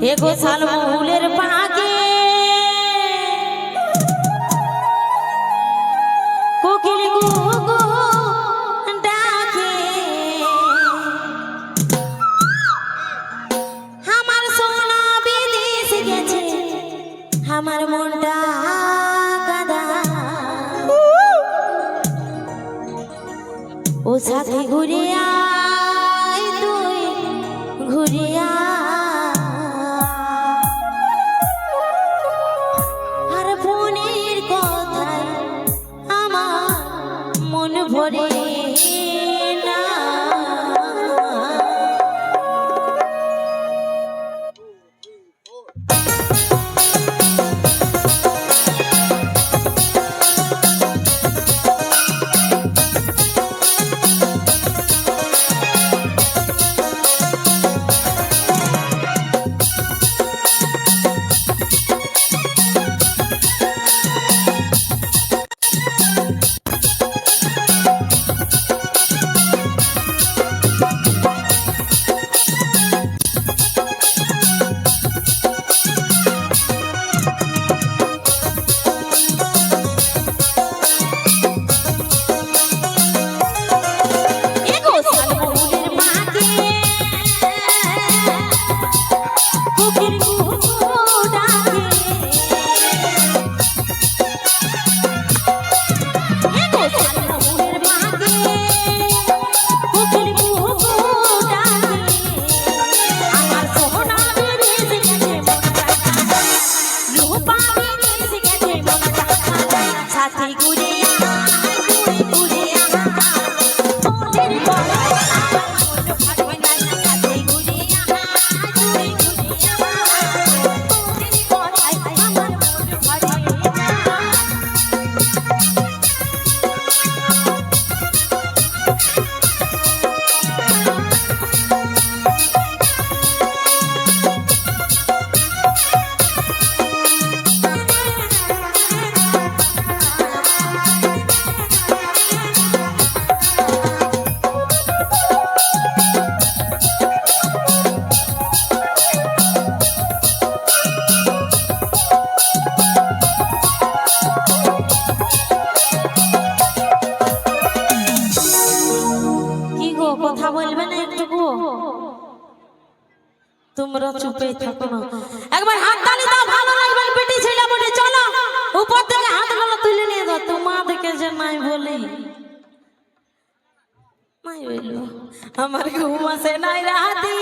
এগো শালমুলের পাকে কোকিল গুগু ডাকে। আমার আমার মনটা কাদা। ও সাথে ঘুরে Oh. সাথী ঘুরে তোমরা চুপে থাকো না। একবার হাত তালি দাও, ভালো লাগবে পেটি ছেলে বটে চলো। উপর থেকে হাতগুলো তুলে নিয়ে দাও তোমা দেখে যে নাই বলি। নাই বলল আমার ঘুম আসে নাই রাতি।